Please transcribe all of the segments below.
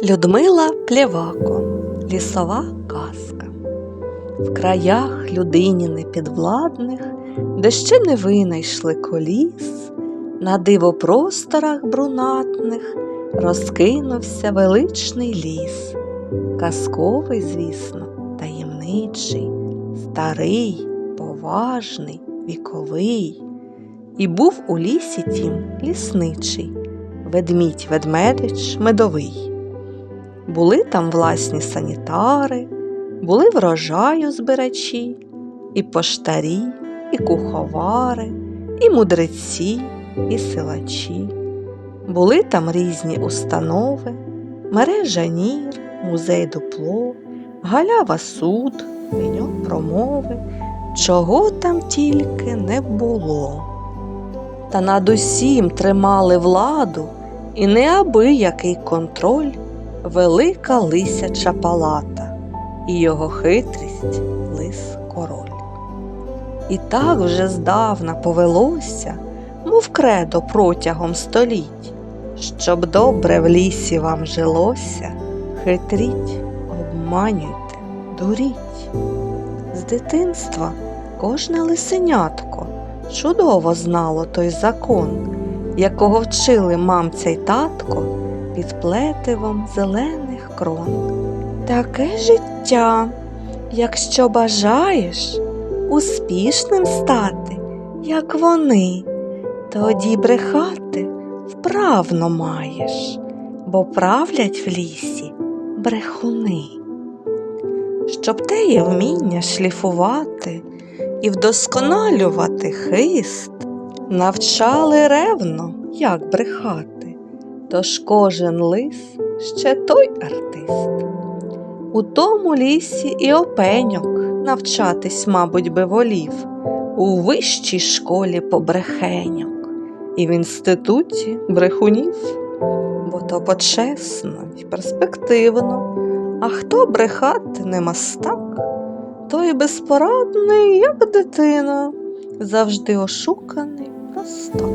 Людмила Плєвако Лісова казка В краях людині непідвладних, де ще не винайшли коліс, на дивопросторах брунатних розкинувся величний ліс, казковий, звісно, таємничий, старий, поважний, віковий. І був у лісі тім лісничий, ведмідь ведмедич медовий. Були там власні санітари, були врожаю збирачі, і поштарі, і куховари, і мудреці, і силачі. Були там різні установи, мережа нір, музей дупло, галява суд, меню промови, чого там тільки не було. Та над усім тримали владу і неабиякий контроль велика лисяча палата і його хитрість лис король. І так вже здавна повелося, мов кредо протягом століть, щоб добре в лісі вам жилося, хитріть, обманюйте, дуріть. З дитинства кожне лисенятко чудово знало той закон, якого вчили мамця й татко під плетивом зелених крон. Таке життя, якщо бажаєш успішним стати, як вони, тоді брехати вправно маєш, бо правлять в лісі брехуни. Щоб теє вміння шліфувати і вдосконалювати хист, навчали ревно, як брехати, тож кожен лис ще той артист. У тому лісі і опеньок навчатись, мабуть, би волів, у вищій школі побрехеньок, і в інституті брехунів, бо то почесно й перспективно, а хто брехати не мастак, той безпорадний, як дитина, завжди ошуканий простак.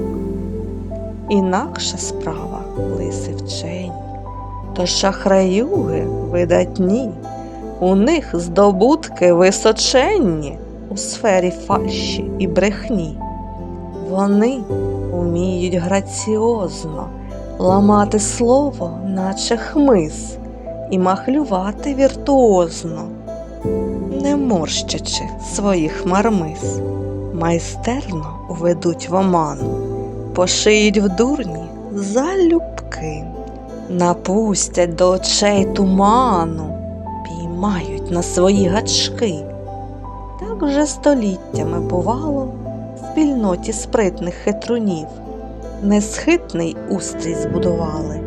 Інакша справа лиси вчені, то шахраюги видатні, у них здобутки височенні у сфері фальші і брехні. Вони уміють граціозно ламати слово, наче хмиз, і махлювати віртуозно, не морщачи своїх мармиз, майстерно ведуть в оману, пошиють в дурні залюбки, напустять до очей туману, піймають на свої гачки. Так вже століттями бувало в спільноті спритних хитрунів, несхитний устрій збудували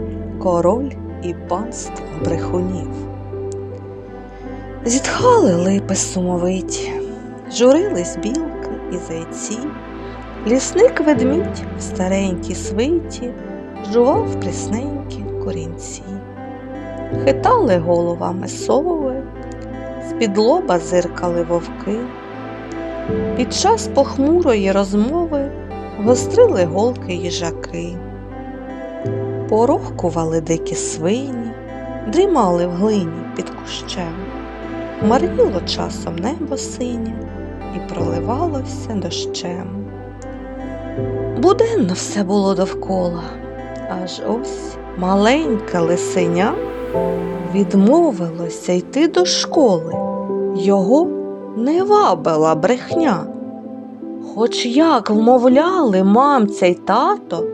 король і панство брехунів. Зітхали липи сумовиті, журились білки і зайці, лісник ведмідь в старенькій свиті жував прісненькі корінці, хитали головами сови, з-під зиркали вовки. Під час похмурої розмови гострили голки їжаки, порохкували дикі свині, дрімали в глині під кущем, марніло часом небо синє і проливалося дощем. Буденно все було довкола, аж ось маленьке лисеня відмовилося йти до школи. Його не вабила брехня. Хоч як вмовляли мамця й тато,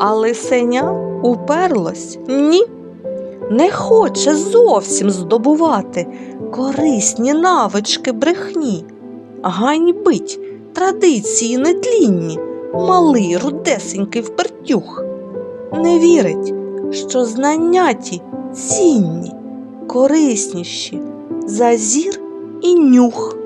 а лисеня уперлось ні. Не хоче зовсім здобувати корисні навички брехні, ганьбить традиції нетлінні, малий рудесенький впертюх. Не вірить, що знання ті цінні, корисніші за зір і нюх.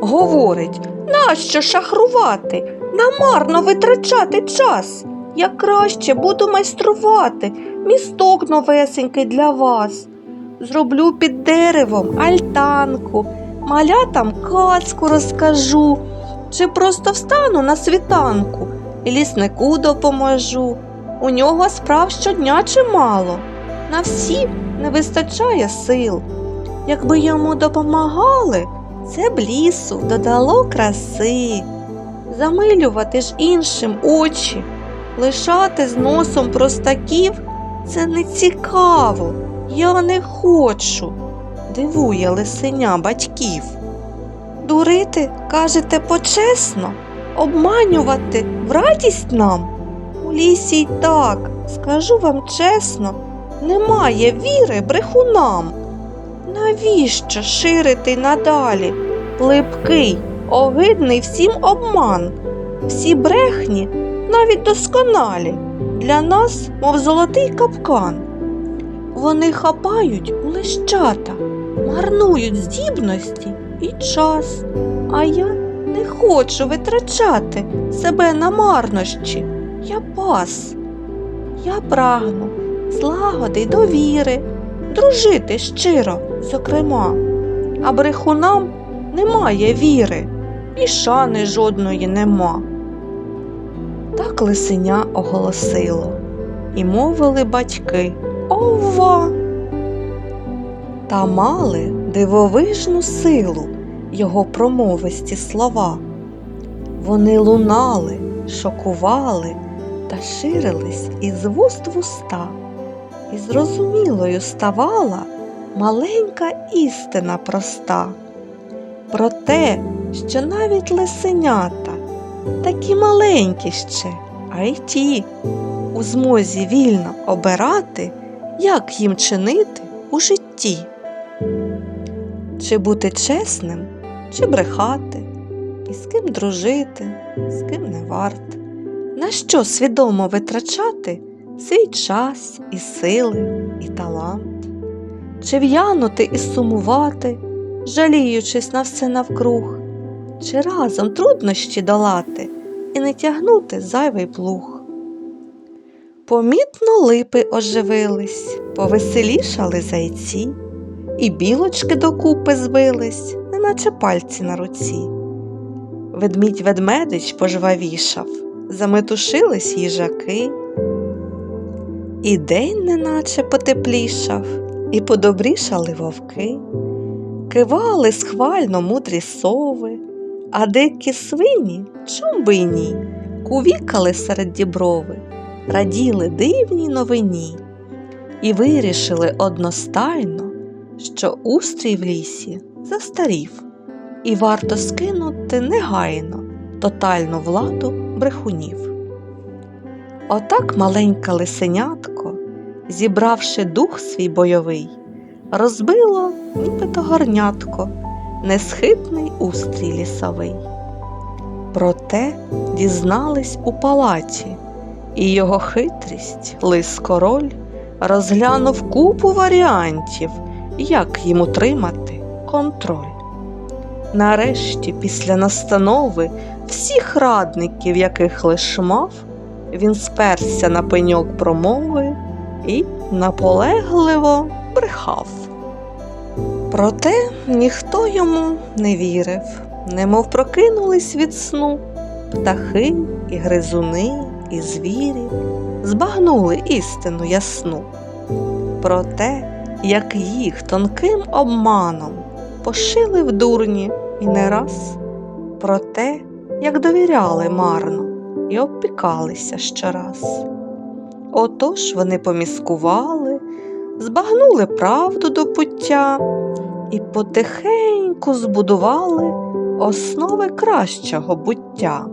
Говорить, нащо шахрувати, намарно витрачати час. Я краще буду майструвати місток новесенький для вас. Зроблю під деревом альтанку, малятам казку розкажу, чи просто встану на світанку і ліснику допоможу. У нього справ щодня чимало. на всі не вистачає сил. Якби йому допомагали, це б лісу додало краси. Замилювати ж іншим очі, лишати з носом простаків це не цікаво. Я не хочу, дивує лисеня батьків. Дурити, кажете, почесно, обманювати в радість нам. У лісі й так, скажу вам чесно, немає віри брехунам. Навіщо ширити надалі липкий, огидний всім обман? Всі брехні, навіть досконалі, для нас, мов золотий капкан. Вони хапають у лищата, марнують здібності і час, а я не хочу витрачати себе на марнощі. Я пас. Я прагну злагоди й довіри, дружити щиро, зокрема, а брехунам немає віри, і шани жодної нема. Так лисеня оголосило, і мовили батьки Ова. Та мали дивовижну силу його промовисті слова. Вони лунали, шокували та ширились із вуст в уста, і зрозумілою ставала маленька істина проста. Про те, що навіть лисенята, такі маленькі ще, а й ті, у змозі вільно обирати, як їм чинити у житті. Чи бути чесним, чи брехати, і з ким дружити, з ким не варт, на що свідомо витрачати свій час і сили, і талант, чи в'янути і сумувати, жаліючись на все навкруг, чи разом труднощі долати і не тягнути зайвий плуг. Помітно липи оживились, повеселішали зайці, і білочки докупи збились, неначе пальці на руці. Ведмідь ведмедич пожвавішав, заметушились їжаки. І день неначе потеплішав, і подобрішали вовки, кивали схвально мудрі сови, а дикі свині, чом би й ні, кувікали серед діброви, раділи дивній новині, і вирішили одностайно, що устрій в лісі застарів, і варто скинути негайно тотальну владу брехунів. Отак маленьке лисенятко, зібравши дух свій бойовий, розбило нібито горнятко, несхитний устрій лісовий. Проте дізнались у палаті, і його хитрість лис король розглянув купу варіантів, як їм утримати контроль. Нарешті, після настанови всіх радників, яких лиш мав, він сперся на пеньок промови і наполегливо брехав. Проте ніхто йому не вірив, немов прокинулись від сну птахи і гризуни, і звірі збагнули істину ясну. Про те, як їх тонким обманом пошили в дурні і не раз, про те, як довіряли марно і обпікалися щораз. Отож вони поміскували, збагнули правду до пуття і потихеньку збудували основи кращого буття,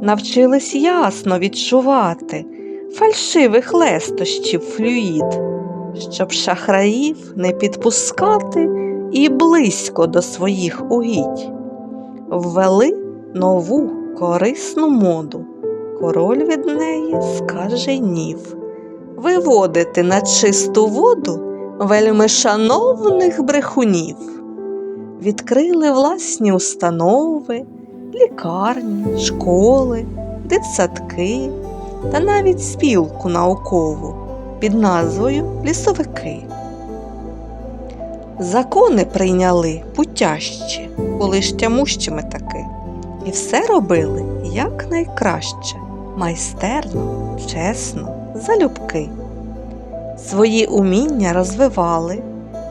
навчились ясно відчувати фальшивих лестощів флюїд, щоб шахраїв не підпускати і близько до своїх угідь. Ввели нову корисну моду. Король від неї скаженів виводити на чисту воду вельми шановних брехунів. Відкрили власні установи, лікарні, школи, дитсадки та навіть спілку наукову під назвою Лісовики. Закони прийняли путящі, були ж тямущими таки, і все робили якнайкраще, майстерно, чесно, залюбки. свої уміння розвивали,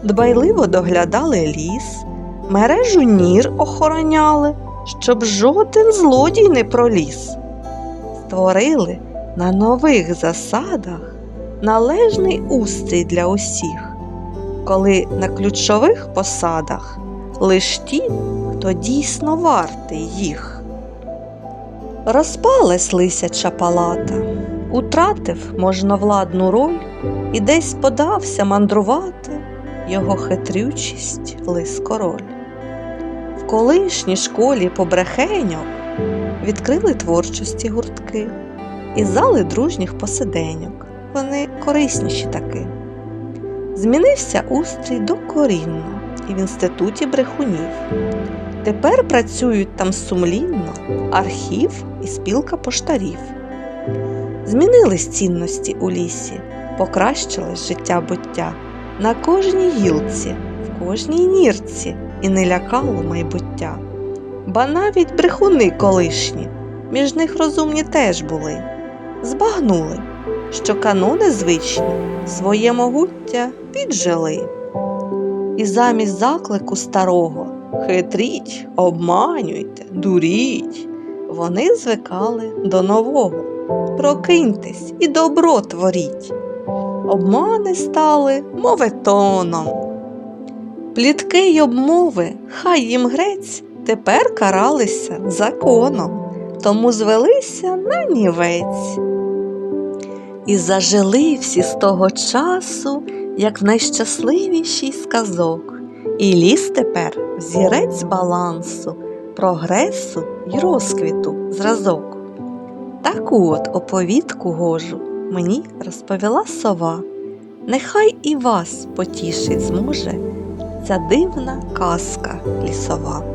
дбайливо доглядали ліс, мережу нір охороняли, щоб жоден злодій не проліз. Створили на нових засадах належний устрій для усіх, коли на ключових посадах лиш ті, хто дійсно вартий їх. Розпалась лисяча палата, утратив можновладну роль і десь подався мандрувати його хитрючість лис король. В колишній школі побрехеньок відкрили творчості гуртки і зали дружніх посиденьок. Вони корисніші таки. Змінився устрій докорінно і в інституті брехунів. Тепер працюють там сумлінно архів і спілка поштарів. Змінились цінності у лісі, покращилось життя буття на кожній гілці, в кожній нірці і не лякало майбуття. Ба навіть брехуни колишні, між них розумні теж були, збагнули, що канони звичні своє могуття піджили. І замість заклику старого хитріть, обманюйте, дуріть, вони звикали до нового. Прокиньтесь і добро творіть. Обмани стали моветоном. Плітки й обмови, хай їм грець, тепер каралися законом, тому звелися на нівець. І зажили всі з того часу, як в найщасливіший сказок, і ліс тепер взірець балансу, прогресу й розквіту зразок. Таку от оповідку гожу мені розповіла сова. Нехай і вас потішить зможе ця дивна казка лісова.